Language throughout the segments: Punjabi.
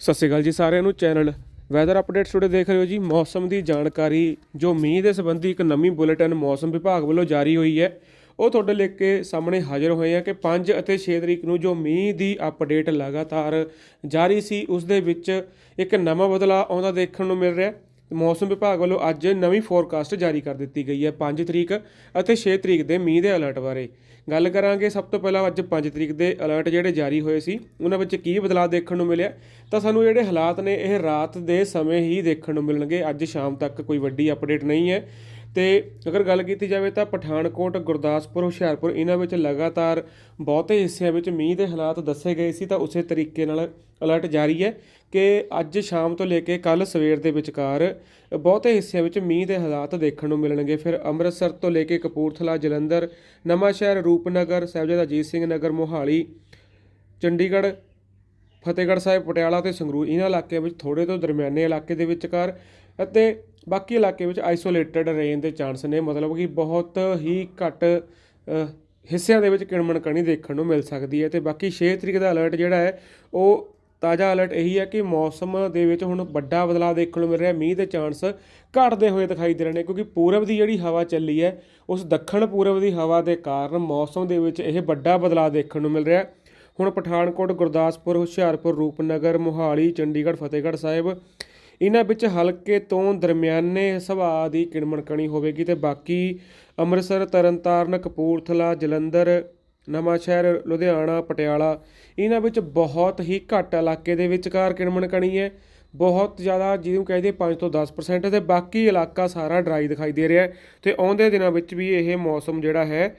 ਸਤਿ ਸ਼੍ਰੀ ਅਕਾਲ ਜੀ ਸਾਰਿਆਂ ਨੂੰ ਚੈਨਲ ਵੈਦਰ ਅਪਡੇਟਸ ਟੁਡੇ ਦੇਖ ਰਹੇ ਹੋ ਜੀ। ਮੌਸਮ ਦੀ ਜਾਣਕਾਰੀ, ਜੋ ਮੀਂਹ ਦੇ ਸੰਬੰਧੀ ਇੱਕ ਨਵੀਂ ਬੁਲੇਟਿਨ ਮੌਸਮ ਵਿਭਾਗ ਵੱਲੋਂ ਜਾਰੀ ਹੋਈ ਹੈ, ਉਹ ਤੁਹਾਡੇ ਲੈ ਕੇ ਸਾਹਮਣੇ ਹਾਜ਼ਰ ਹੋਏ ਆ ਕਿ 5 ਅਤੇ 6 ਤਰੀਕ ਨੂੰ ਜੋ ਮੀਂਹ ਦੀ ਅਪਡੇਟ ਲਗਾਤਾਰ ਜਾਰੀ ਸੀ, ਉਸ ਦੇ ਵਿੱਚ ਇੱਕ ਨਵਾਂ ਬਦਲਾਅ ਆਉਂਦਾ ਦੇਖਣ ਨੂੰ ਮਿਲ ਰਿਹਾ। ਮੌਸਮ ਵਿਭਾਗ ਵੱਲੋਂ ਅੱਜ ਨਵੀਂ ਫੋਰਕਾਸਟ ਜਾਰੀ ਕਰ ਦਿੱਤੀ ਗਈ ਹੈ 5 ਤਰੀਕ ਅਤੇ 6 ਤਰੀਕ ਦੇ ਮੀਂਹ ਦੇ ਅਲਰਟ ਬਾਰੇ। ਗੱਲ ਕਰਾਂਗੇ ਸਭ ਤੋਂ ਪਹਿਲਾਂ ਅੱਜ 5 ਤਰੀਕ ਦੇ ਅਲਰਟ ਜਿਹੜੇ ਜਾਰੀ ਹੋਏ ਸੀ, ਉਹਨਾਂ ਵਿੱਚ ਕੀ ਬਦਲਾਅ ਦੇਖਣ ਨੂੰ ਮਿਲਿਆ, ਤਾਂ ਸਾਨੂੰ ਜਿਹੜੇ ਹਾਲਾਤ ਨੇ, ਇਹ ਰਾਤ ਦੇ ਸਮੇਂ ਹੀ ਦੇਖਣ ਨੂੰ ਮਿਲਣਗੇ। ਅੱਜ ਸ਼ਾਮ ਤੱਕ ਕੋਈ ਵੱਡੀ ਅਪਡੇਟ ਨਹੀਂ ਹੈ। ਅਤੇ ਅਗਰ ਗੱਲ ਕੀਤੀ ਜਾਵੇ ਤਾਂ ਪਠਾਨਕੋਟ, ਗੁਰਦਾਸਪੁਰ, ਹੁਸ਼ਿਆਰਪੁਰ, ਇਹਨਾਂ ਵਿੱਚ ਲਗਾਤਾਰ ਬਹੁਤੇ ਹਿੱਸਿਆਂ ਵਿੱਚ ਮੀਂਹ ਦੇ ਹਾਲਾਤ ਦੱਸੇ ਗਏ ਸੀ ਤਾਂ ਉਸੇ ਤਰੀਕੇ ਨਾਲ ਅਲਰਟ ਜਾਰੀ ਹੈ ਕਿ ਅੱਜ ਸ਼ਾਮ ਤੋਂ ਲੈ ਕੇ ਕੱਲ ਸਵੇਰ ਦੇ ਵਿਚਕਾਰ ਬਹੁਤੇ ਹਿੱਸਿਆਂ ਵਿੱਚ ਮੀਂਹ ਦੇ ਹਾਲਾਤ ਦੇਖਣ ਨੂੰ ਮਿਲਣਗੇ। ਫਿਰ ਅੰਮ੍ਰਿਤਸਰ ਤੋਂ ਲੈ ਕੇ ਕਪੂਰਥਲਾ, ਜਲੰਧਰ, ਨਵਾਂਸ਼ਹਿਰ, ਰੂਪਨਗਰ, ਸਾਹਿਬਜ਼ਾਦਾ ਅਜੀਤ ਸਿੰਘ ਨਗਰ, ਮੋਹਾਲੀ, ਚੰਡੀਗੜ੍ਹ, ਫਤਿਹਗੜ੍ਹ ਸਾਹਿਬ, ਪਟਿਆਲਾ ਤੇ ਸੰਗਰੂਰ, ਇਹਨਾਂ ਇਲਾਕਿਆਂ ਵਿੱਚ ਥੋੜੇ ਤੋਂ ਦਰਮਿਆਨੇ ਇਲਾਕੇ ਦੇ ਵਿਚਕਾਰ ਅਤੇ ਬਾਕੀ ਇਲਾਕੇ ਵਿੱਚ ਆਈਸੋਲੇਟਡ ਰੇਨ ਦੇ ਚਾਂਸ ਨੇ, ਮਤਲਬ ਕਿ ਬਹੁਤ ਹੀ ਘੱਟ ਹਿੱਸਿਆਂ ਦੇ ਵਿੱਚ ਕਿਣਮਣ ਕਣੀ ਦੇਖਣ ਨੂੰ ਮਿਲ ਸਕਦੀ ਹੈ ਤੇ ਬਾਕੀ 6 ਤਰੀਕ ਦਾ ਅਲਰਟ ਜਿਹੜਾ ਹੈ, ਉਹ ਤਾਜ਼ਾ ਅਲਰਟ ਇਹੀ ਹੈ ਕਿ ਮੌਸਮ ਦੇ ਵਿੱਚ ਹੁਣ ਵੱਡਾ ਬਦਲਾਅ ਦੇਖਣ ਨੂੰ ਮਿਲ ਰਿਹਾ, ਮੀਂਹ ਦੇ ਚਾਂਸ ਘਟਦੇ ਹੋਏ ਦਿਖਾਈ ਦੇ ਰਹੇ ਨੇ ਕਿਉਂਕਿ ਪੂਰਬ ਦੀ ਜਿਹੜੀ ਹਵਾ ਚੱਲੀ ਹੈ, ਉਸ ਦੱਖਣ ਪੂਰਬ ਦੀ ਹਵਾ ਦੇ ਕਾਰਨ ਮੌਸਮ ਦੇ ਵਿੱਚ ਇਹ ਵੱਡਾ ਬਦਲਾਅ ਦੇਖਣ ਨੂੰ ਮਿਲ ਰਿਹਾ। ਹੁਣ ਪਠਾਨਕੋਟ, ਗੁਰਦਾਸਪੁਰ, ਹੁਸ਼ਿਆਰਪੁਰ, ਰੂਪਨਗਰ, ਮੋਹਾਲੀ, ਚੰਡੀਗੜ੍ਹ, ਫਤਿਹਗੜ੍ਹ ਸਾਹਿਬ ਇਹਨਾਂ ਵਿੱਚ ਹਲਕੇ ਤੋਂ ਦਰਮਿਆਨੇ ਸੁਭਾਅ ਦੀ ਕਿਣਮਣ ਕਣੀ ਹੋਵੇਗੀ ਤੇ ਬਾਕੀ ਅੰਮ੍ਰਿਤਸਰ, ਤਰਨਤਾਰਨ, ਕਪੂਰਥਲਾ, ਜਲੰਧਰ, ਨਵਾਂਸ਼ਹਿਰ, ਲੁਧਿਆਣਾ, ਪਟਿਆਲਾ, ਇਹਨਾਂ ਵਿੱਚ ਬਹੁਤ ਹੀ ਘੱਟ ਇਲਾਕੇ ਦੇ ਵਿਚਕਾਰ ਕਿਣਮਣ ਕਣੀ ਹੈ। ਬਹੁਤ ਜ਼ਿਆਦਾ ਜਿਹਨੂੰ ਕਹਿੰਦੇ 5 ਤੋਂ 10% ਤੇ ਬਾਕੀ ਇਲਾਕਾ ਸਾਰਾ ਡਰਾਈ ਦਿਖਾਈ ਦੇ ਰਿਹਾ ਹੈ ਤੇ ਆਉਂਦੇ ਦਿਨਾਂ ਵਿੱਚ ਵੀ ਇਹ ਮੌਸਮ ਜਿਹੜਾ ਹੈ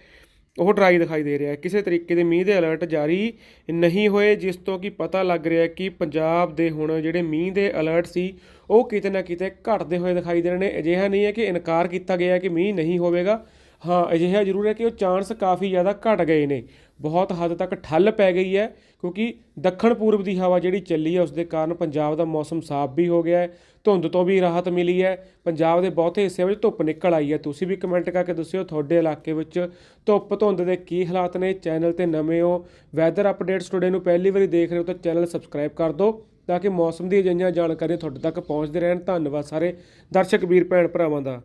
ਉਹ ਡਰਾਈ ਦਿਖਾਈ ਦੇ ਰਿਹਾ ਹੈ। ਕਿਸੇ ਤਰੀਕੇ ਦੇ ਮੀਂਹ ਦੇ ਅਲਰਟ ਜਾਰੀ ਨਹੀਂ ਹੋਏ, ਜਿਸ ਤੋਂ ਕਿ ਪਤਾ ਲੱਗ ਰਿਹਾ ਹੈ ਕਿ ਪੰਜਾਬ ਦੇ ਹੁਣ ਜਿਹੜੇ ਮੀਂਹ ਦੇ ਅਲਰਟ ਸੀ, ਉਹ ਕਿਤੇ ਨਾ ਕਿਤੇ ਘਟਦੇ ਹੋਏ ਦਿਖਾਈ ਦੇ ਰਹੇ ਨੇ। ਅਜਿਹਾ ਨਹੀਂ ਹੈ ਕਿ ਇਨਕਾਰ ਕੀਤਾ ਗਿਆ ਕਿ ਮੀਂਹ ਨਹੀਂ ਹੋਵੇਗਾ। ਹਾਂ, ਅਜਿਹਾ ਜ਼ਰੂਰ ਹੈ ਕਿ ਉਹ ਚਾਂਸ ਕਾਫੀ ਜ਼ਿਆਦਾ ਘਟ ਗਏ ਨੇ। ਬਹੁਤ ਹੱਦ ਤੱਕ ਠੱਲ ਪੈ ਗਈ ਹੈ, ਕਿਉਂਕਿ ਦੱਖਣ ਪੂਰਬ ਦੀ ਹਵਾ ਜਿਹੜੀ ਚੱਲੀ ਹੈ ਉਸ ਦੇ ਕਾਰਨ ਪੰਜਾਬ ਦਾ ਮੌਸਮ ਸਾਫ਼ ਵੀ ਹੋ ਗਿਆ ਹੈ, ਧੁੰਦ ਤੋਂ ਵੀ ਰਾਹਤ ਮਿਲੀ ਹੈ। ਪੰਜਾਬ ਦੇ ਬਹੁਤੇ ਹਿੱਸਿਆਂ ਵਿੱਚ ਧੁੱਪ ਨਿਕਲ ਆਈ ਹੈ। ਤੁਸੀਂ ਵੀ ਕਮੈਂਟ ਕਰਕੇ ਦੱਸਿਓ ਤੁਹਾਡੇ ਇਲਾਕੇ ਵਿੱਚ ਧੁੱਪ ਧੁੰਦ ਦੇ ਕੀ ਹਾਲਾਤ ਨੇ। ਚੈਨਲ ਤੇ ਨਵੇਂ ਹੋ ਵੈਦਰ ਅਪਡੇਟਸ ਟੁਡੇ ਨੂੰ ਪਹਿਲੀ ਵਾਰੀ ਦੇਖ ਰਹੇ ਹੋ ਤਾਂ ਚੈਨਲ ਸਬਸਕ੍ਰਾਈਬ ਕਰ ਦਿਓ, ਤਾਂ ਕਿ ਮੌਸਮ ਦੀ ਅਜਿਹੀਆਂ ਜਾਣਕਾਰੀਆਂ ਤੁਹਾਡੇ ਤੱਕ ਪਹੁੰਚਦੇ ਰਹਿਣ। ਧੰਨਵਾਦ ਸਾਰੇ ਦਰਸ਼ਕ, ਵੀਰ, ਭੈਣ, ਭਰਾਵਾਂ ਦਾ।